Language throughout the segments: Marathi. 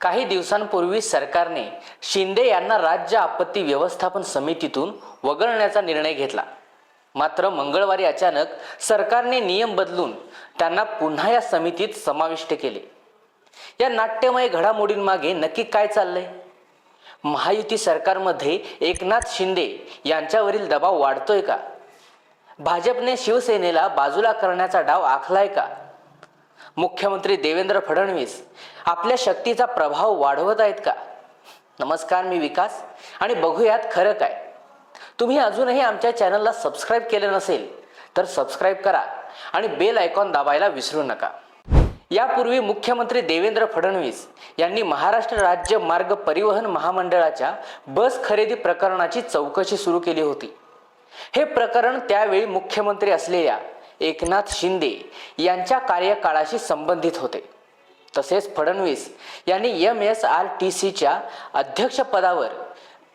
काही दिवसांपूर्वी सरकारने शिंदे यांना राज्य आपत्ती व्यवस्थापन समितीतून वगळण्याचा निर्णय घेतला. मात्र मंगळवारी अचानक सरकारने नियम बदलून त्यांना पुन्हा या समितीत समाविष्ट केले. या नाट्यमय घडामोडींमागे नक्की काय चाललंय? महायुती सरकारमध्ये एकनाथ शिंदे यांच्यावरील दबाव वाढतोय का? भाजपने शिवसेनेला बाजूला करण्याचा डाव आखलाय का? मुख्यमंत्री देवेंद्र फडणवीस आपल्या शक्तीचा प्रभाव वाढवत आहेत का? नमस्कार मी विकास. आणि बघूयात खरं काय. तुम्ही अजूनही आमच्या चॅनलला सबस्क्राईब केलं नसेल तर सबस्क्राईब करा आणि बेल आयकॉन दाबायला विसरू नका. यापूर्वी मुख्यमंत्री देवेंद्र फडणवीस यांनी महाराष्ट्र राज्य मार्ग परिवहन महामंडळाच्या बस खरेदी प्रकरणाची चौकशी सुरू केली होती. हे प्रकरण त्यावेळी मुख्यमंत्री असलेल्या एकनाथ शिंदे यांच्या कार्यकाळाशी संबंधित होते. तसेच फडणवीस यांनी एम एस आर टी सीच्या अध्यक्षपदावर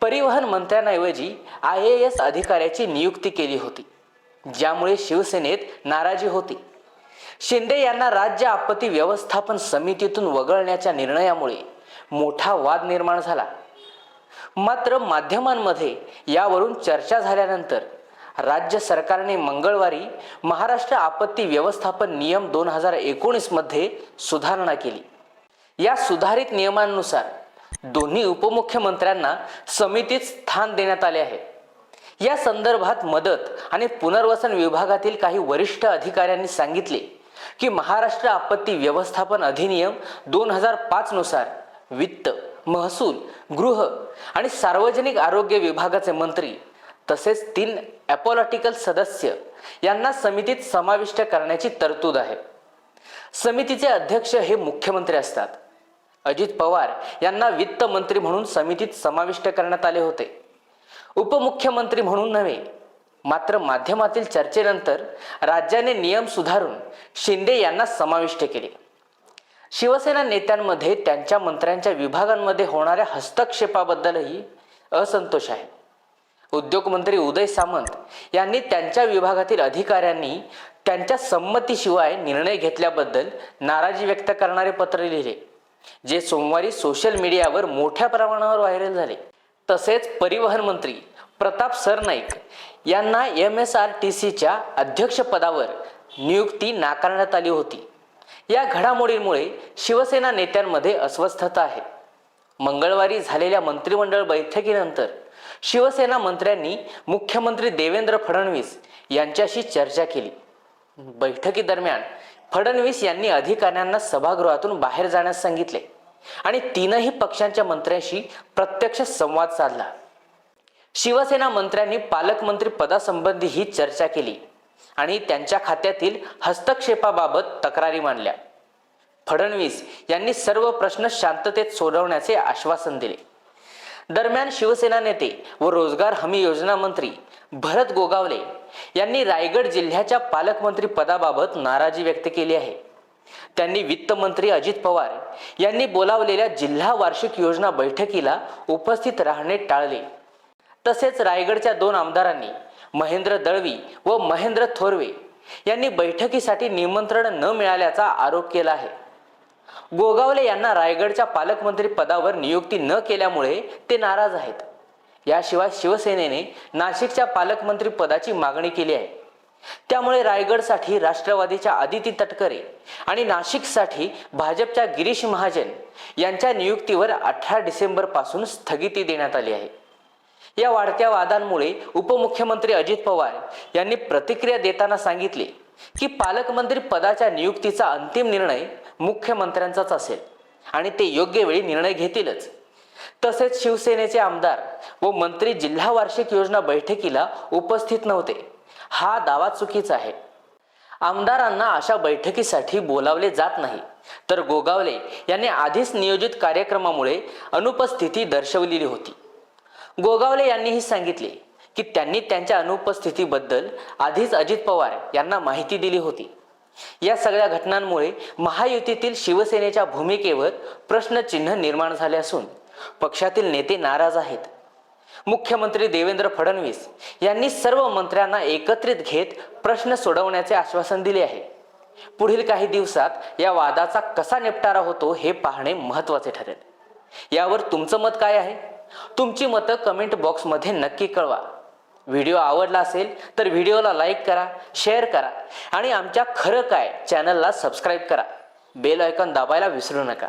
परिवहन मंत्र्यांऐवजी आय ए एस अधिकाऱ्याची नियुक्ती केली होती ज्यामुळे शिवसेनेत नाराजी होती. शिंदे यांना राज्य आपत्ती व्यवस्थापन समितीतून वगळण्याच्या निर्णयामुळे मोठा वाद निर्माण झाला. मात्र माध्यमांमध्ये यावरून चर्चा झाल्यानंतर राज्य सरकारने मंगळवारी महाराष्ट्र आपत्ती व्यवस्थापन नियम दोन हजार एकोणीसमध्ये सुधारणा केली. या सुधारित नियमांनुसार दोन्ही उपमुख्यमंत्र्यांना समितीत स्थान देण्यात आले आहे. या संदर्भात मदत आणि पुनर्वसन विभागातील काही वरिष्ठ अधिकाऱ्यांनी सांगितले की महाराष्ट्र आपत्ती व्यवस्थापन अधिनियम दोन हजार पाच नुसार वित्त महसूल गृह आणि सार्वजनिक आरोग्य विभागाचे मंत्री तसेच तीन ॲपोलॉटिकल सदस्य यांना समितीत समाविष्ट करण्याची तरतूद आहे. समितीचे अध्यक्ष हे मुख्यमंत्री असतात. अजित पवार यांना वित्त मंत्री म्हणून समितीत समाविष्ट करण्यात आले होते. उपमुख्यमंत्री म्हणून नव्हे मात्र माध्यमातील चर्चेनंतर राज्याने नियम सुधारून शिंदे यांना समाविष्ट केले. शिवसेना नेत्यांमध्ये त्यांच्या मंत्र्यांच्या विभागांमध्ये होणाऱ्या हस्तक्षेपाबद्दलही असंतोष आहे. उद्योगमंत्री उदय सामंत यांनी त्यांच्या विभागातील अधिकाऱ्यांनी त्यांच्या संमतीशिवाय निर्णय घेतल्याबद्दल नाराजी व्यक्त करणारे पत्र लिहिले जे सोमवारी सोशल मीडियावर मोठ्या प्रमाणावर व्हायरल झाले. तसेच परिवहन मंत्री प्रताप सरनाईक यांना एम एस आर टी सीच्या अध्यक्षपदावर नियुक्ती नाकारण्यात आली होती. या घडामोडींमुळे शिवसेना नेत्यांमध्ये अस्वस्थता आहे. मंगळवारी झालेल्या मंत्रिमंडळ बैठकीनंतर शिवसेना मंत्र्यांनी मुख्यमंत्री देवेंद्र फडणवीस यांच्याशी चर्चा केली. बैठकीदरम्यान फडणवीस यांनी अधिकाऱ्यांना सभागृहातून बाहेर जाण्यास सांगितले आणि तीनही पक्षांच्या मंत्र्यांशी प्रत्यक्ष संवाद साधला. शिवसेना मंत्र्यांनी पालकमंत्री पदासंबंधी ही चर्चा केली आणि त्यांच्या खात्यातील हस्तक्षेपाबाबत तक्रारी मांडल्या. फडणवीस यांनी सर्व प्रश्न शांततेत सोडवण्याचे आश्वासन दिले. दरम्यान शिवसेना नेते व रोजगार हमी योजना मंत्री भरत गोगावले यांनी रायगड जिल्ह्याच्या पालकमंत्री पदाबाबत नाराजी व्यक्त केली आहे. त्यांनी वित्तमंत्री अजित पवार यांनी बोलावलेल्या जिल्हा वार्षिक योजना बैठकीला उपस्थित राहणे टाळले. तसेच रायगडच्या दोन आमदारांनी महेंद्र दळवी व महेंद्र थोरवे यांनी बैठकीसाठी निमंत्रण न मिळाल्याचा आरोप केला आहे. गोगावले यांना रायगडच्या पालकमंत्री पदावर नियुक्ती न केल्यामुळे ते नाराज आहेत. याशिवाय शिवसेनेने नाशिकच्या पालकमंत्री पदाची मागणी केली आहे. त्यामुळे रायगडसाठी राष्ट्रवादीच्या आदिती तटकरे आणि नाशिकसाठी भाजपच्या गिरीश महाजन यांच्या नियुक्तीवर अठरा डिसेंबरपासून स्थगिती देण्यात आली आहे. या वाढत्या वादांमुळे उपमुख्यमंत्री अजित पवार यांनी प्रतिक्रिया देताना सांगितले की पालकमंत्री पदाच्या नियुक्तीचा अंतिम निर्णय मुख्यमंत्र्यांचाच असेल. आणि ते योग्य वेळी निर्णय घेतीलच. तसेच शिवसेनेचे आमदार व मंत्री जिल्हा वार्षिक योजना बैठकीला उपस्थित नव्हते. हा दावा चुकीचा आहे. आमदारांना अशा बैठकीसाठी बोलावले जात नाही. तर गोगावले यांनी आधीच नियोजित कार्यक्रमामुळे अनुपस्थिती दर्शवलेली होती. गोगावले यांनीही सांगितले की त्यांनी त्यांच्या अनुपस्थितीबद्दल आधीच अजित पवार यांना माहिती दिली होती. या सगळ्या घटनांमुळे महायुतीतील शिवसेनेच्या भूमिकेवर प्रश्नचिन्ह निर्माण झाले असून पक्षातील नेते नाराज आहेत. मुख्यमंत्री देवेंद्र फडणवीस यांनी सर्व मंत्र्यांना एकत्रित घेत प्रश्न सोडवण्याचे आश्वासन दिले आहे. पुढील काही दिवसात या वादाचा कसा निपटारा होतो हे पाहणे महत्त्वाचे ठरेल. यावर तुमचं मत काय आहे? तुमची मतं कमेंट बॉक्समध्ये नक्की कळवा. व्हिडिओ आवडला असेल तर व्हिडिओला लाईक करा शेअर करा आणि आमच्या खरं काय चॅनलला सबस्क्राईब करा. बेल आयकॉन दाबायला विसरू नका.